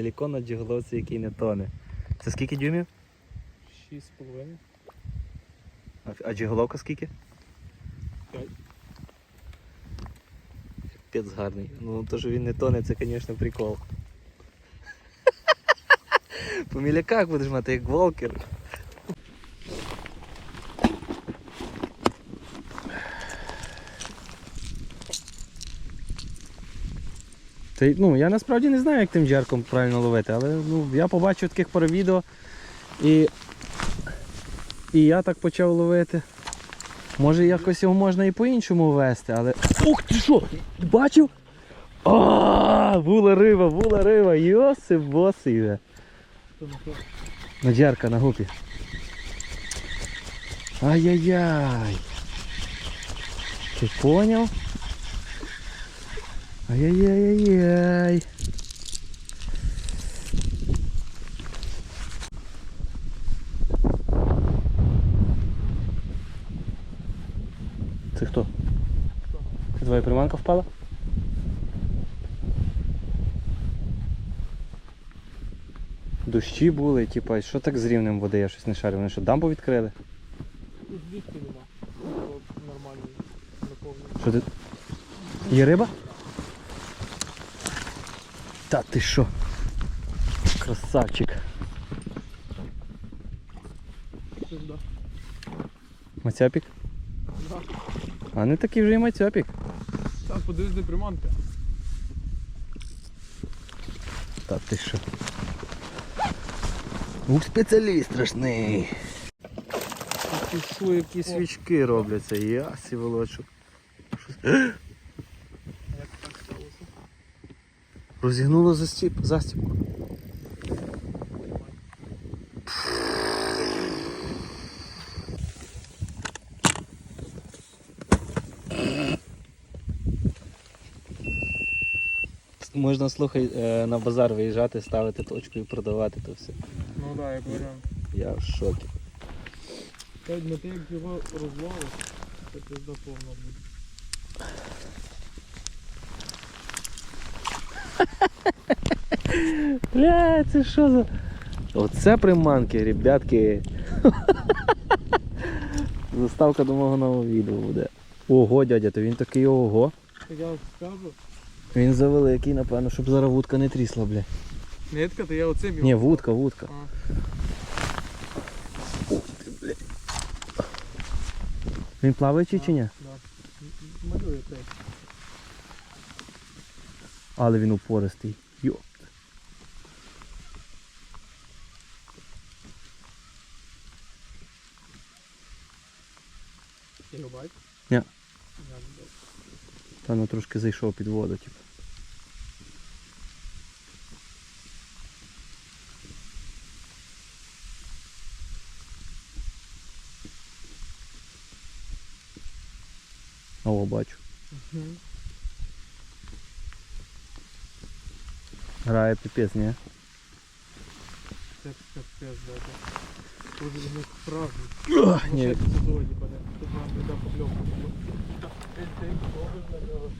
силікон на джиголовці, який не тоне. Це скільки дюймів? Шість з половиною. А, а джиголовка скільки? 5. Пець гарний. Ну то, що він не тоне, це, звісно, прикол. По міляках будеш мати як волкер. Та, ну, я насправді не знаю, як тим джерком правильно ловити, але ну, я побачив таких пару відео і, і я так почав ловити. Може якось його можна і по-іншому вести, але. Ух ти що! Бачив? А, була риба, була риба, йосип босий. То. На джерка на гупі. Ай-яй-яй. Ти поняв? Ай-яй-яй-яй. Це хто? Це твоя приманка впала? Дощі були, типа, що так з рівнем води, я щось не шарю. Вони що, дамбу відкрили? Звідки нема. Нормально наповнює. Що ти? Є риба? Та ти що? Красавчик. Мацяпік? Да. А не такий вже і мацяпік. Так, подивись, де приманка. Та ти що? Ух, спеціаліст страшний. Ти що, які свічки робляться, ясі волочу. Як так сталося? Розігнуло застіп, застіпку. Можна слухай е, на базар виїжджати, ставити точку і продавати то все. Ну так, да, як варіант. Я в шокі. Та те, як його розвали, це пизда повна буде. Бля, це що за. Оце приманки, ребятки. Заставка до мого нового відео буде. Ого, дядя, то він такий ого. Я скажу, Він завеликий, напевно, щоб зараз вудка не трісла, бля. нитка, то я оцим його. Ні, вудка, вудка. Він плаваючий чи ні? Але він упористий. Йо. Ти? Ні. Я не трошки зайшов під воду, типу. О, бачу. Мгм. Грає піпець, ні? Це капець, да. Тут він справжній. ні. Це доводі паде. Тут вам біда покльовку. Ти ти ловиш на нього.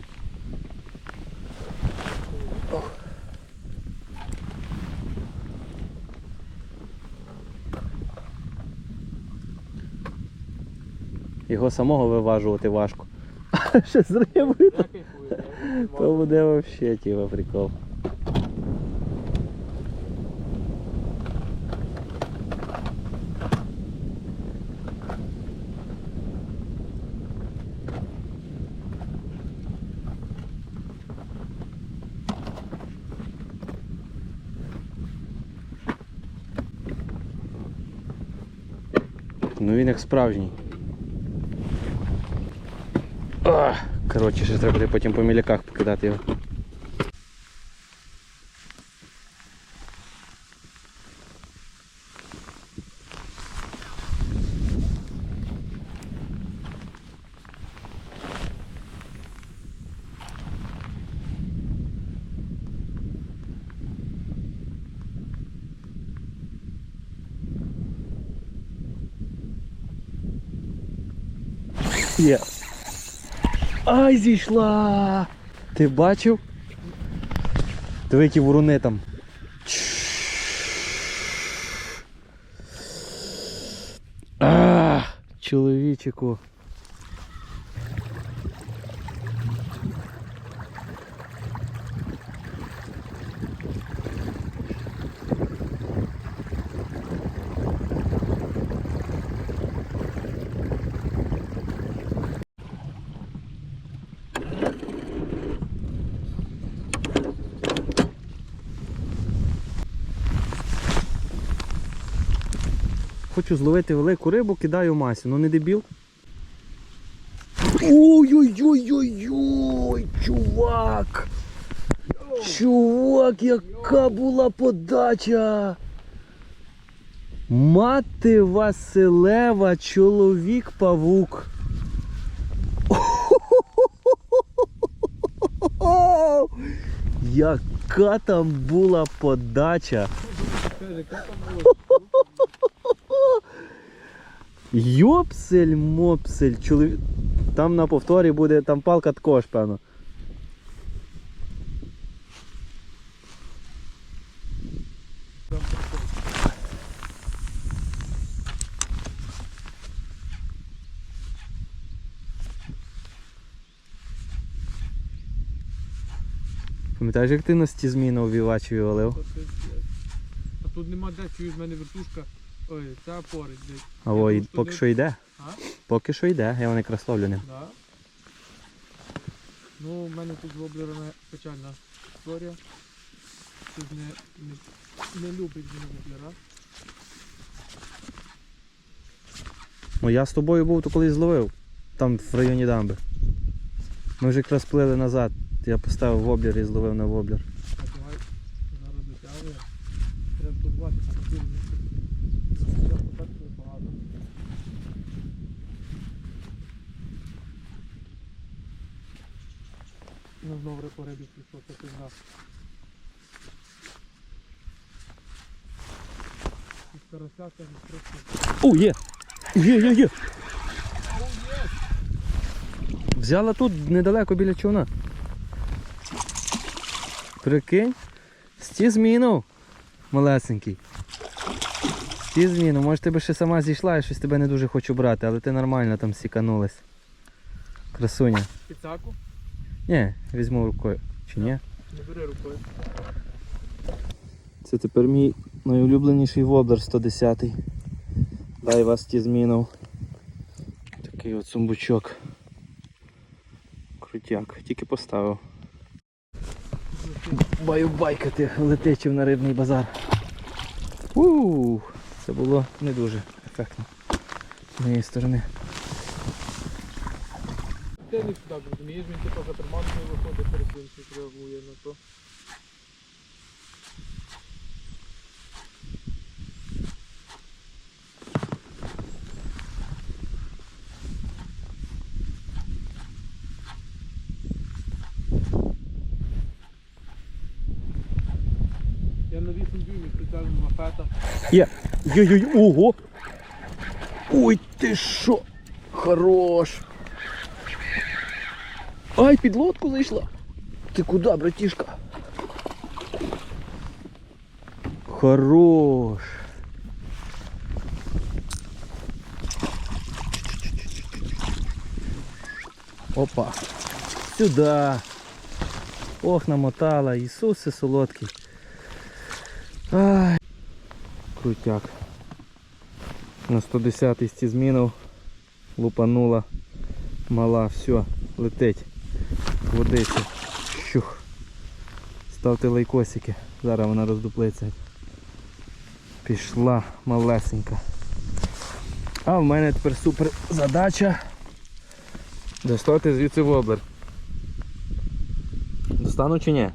Його самого виважувати важко. Ще з рибою, то буде вообще типа прикол. Ну він як справжній. Коротше, ще треба буде потім по міляках покидати його. є. Ай, зійшла! Ти бачив? Диви, які ворони там. А, чоловічику. Хочу зловити велику рибу, кидаю масі, ну не дебіл. Ой-ой-ой-ой-ой, чувак! Чувак, яка була подача! Мати Василева, чоловік павук. Яка там була подача! Яка там була? Йопсель мопсель, чоловік. Там на повторі буде, там палка також, певно. Пам'ятаєш, як ти на сті увівачеві валив? А тут нема де, чуєш, в мене вертушка. Ой, це опори десь. А ой, поки що йде. А? Поки що йде, я вони якраз ловлю ним. Да. Ну, в мене тут з воблерами печальна історія. Щось не, не, не любить він воблера. Ну я з тобою був, то колись зловив. Там в районі дамби. Ми вже якраз плили назад. Я поставив воблер і зловив на воблер. А давай зараз дотягує. Треба турбувати, а тут Зараз так багато. Ну знову по рибі пішов, це. Із карася. О, є! Є, є, є! Взяла тут недалеко біля човна. Прикинь. Сті змінув. Малесенький. Сті змінув. Може ти би ще сама зійшла, я щось тебе не дуже хочу брати, але ти нормально там сіканулась. Красуня. Піцаку Ні, візьму рукою. Чи ні? не бери рукою. Це тепер мій найулюбленіший воблер 110. Дай вас ті змінив. Такий от сумбучок. Крутяк, тільки поставив. Баю байкати, летичів на рибний базар. Це було не дуже ефектно. З моєї сторони. Ти не сюди, розумієш, він типу за приманкою виходить перед що реагує на то. Я на 8 дюймів спеціально мафета. Є! Йой-йой, ого! Ой, ти що? Хорош! Ай, під лодку зайшла! Ти куди, братішка? Хорош! Опа! Сюда! Ох, намотала, Ісусе солодкий. Ай! Крутяк. На 110 сті змінив. Лупанула. Мала, все, летить. Водиться. Щух. Ставте лайкосики. Зараз вона роздуплиться. Пішла малесенька. А в мене тепер супер задача. Достати звідси воблер. Достану чи ні?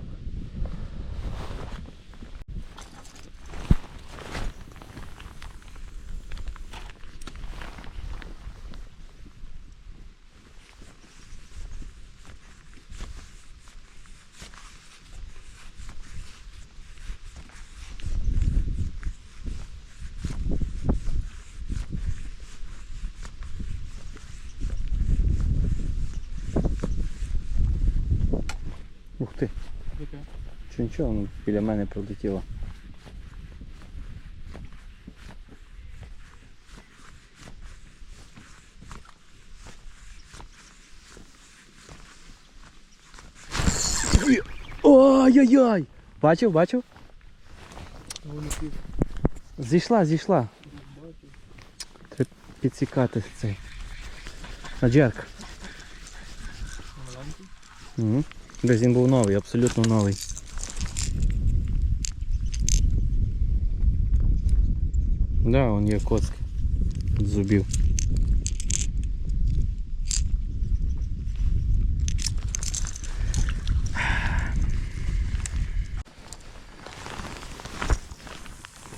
нічого, ну, біля мене пролетіло. Ой-ой-ой! Бачив, бачив? Зійшла, зійшла. Треба підсікати цей. Аджерк. Угу. Десь він був новий, абсолютно новий. Да, он є коцки. З зубів.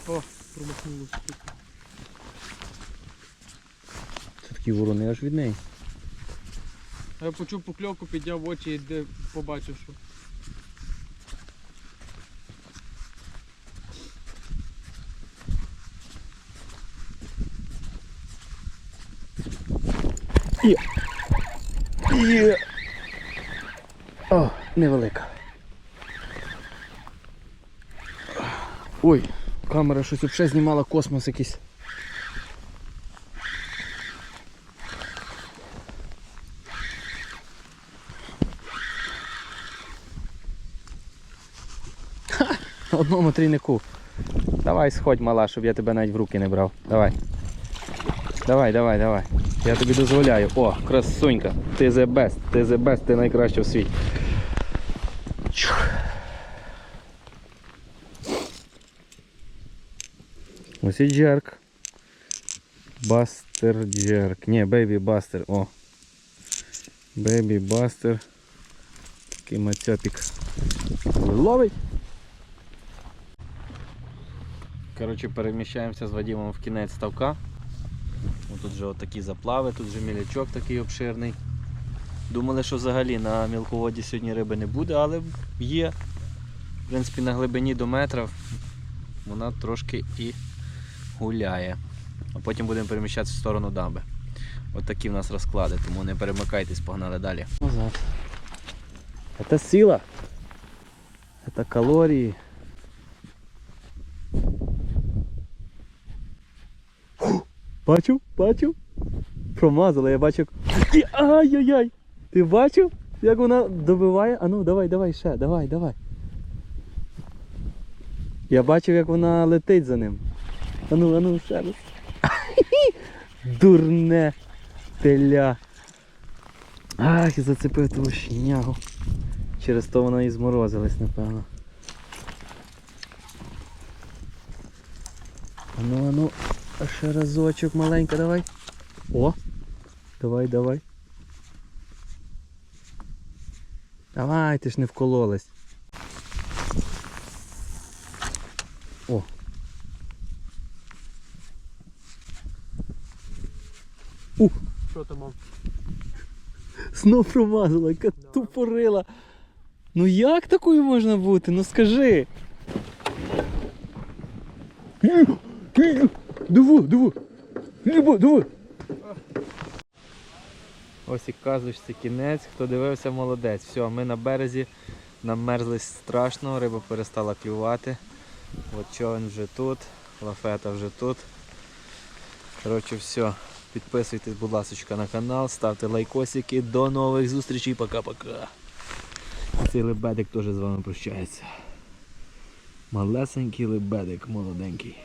О, промахнулося тут. Це такі ворони аж від неї. Я почув покльовку, підняв очі і де побачив, що. Є. О, невелика. Ой, камера щось взагалі знімала космос якийсь. Одному трійнику. Давай сходь, мала, щоб я тебе навіть в руки не брав. Давай. Давай, давай, давай. Я тобі дозволяю. О, красунька. Ти the best, ти the best, ти найкраща в світі. Чух. Ось і джерк. Бастер джерк. Ні, бейбі бастер. О. Бейбі бастер. Такий мацьопік. Ловить. Коротше, переміщаємося з Вадимом в кінець ставка. Тут же такі заплави, тут же мілячок такий обширний. Думали, що взагалі на мілководі сьогодні риби не буде, але є. В принципі, на глибині до метра вона трошки і гуляє. А потім будемо переміщатися в сторону дамби. От такі в нас розклади, тому не перемикайтесь, погнали далі. Назад. Це сила. Це калорії. Бачив? Бачив? Промазала, я бачив. І ай-яй-яй! Ти бачив, як вона добиває? А ну давай, давай ще, давай, давай. Я бачив, як вона летить за ним. А ну, а ну, ще раз. Дурне теля. Ах, зацепив ту шнягу. Через то вона і зморозилась, напевно. А ну, а ще разочок маленька, давай. О! Давай, давай. Давай, ти ж не вкололась. О. Ух, Що там мав? знов промазала, яка Да. тупорила. Ну як такою можна бути? Ну скажи. Диви, диви. Диви, диви. Ось і казочці кінець. Хто дивився, молодець. Все, ми на березі намерзлись страшно, риба перестала клювати. От човен вже тут, лафета вже тут. Коротше, все. Підписуйтесь, будь ласка, на канал, ставте лайкосики. До нових зустрічей. Пока-пока. Цей лебедик теж з вами прощається. Малесенький лебедик, молоденький.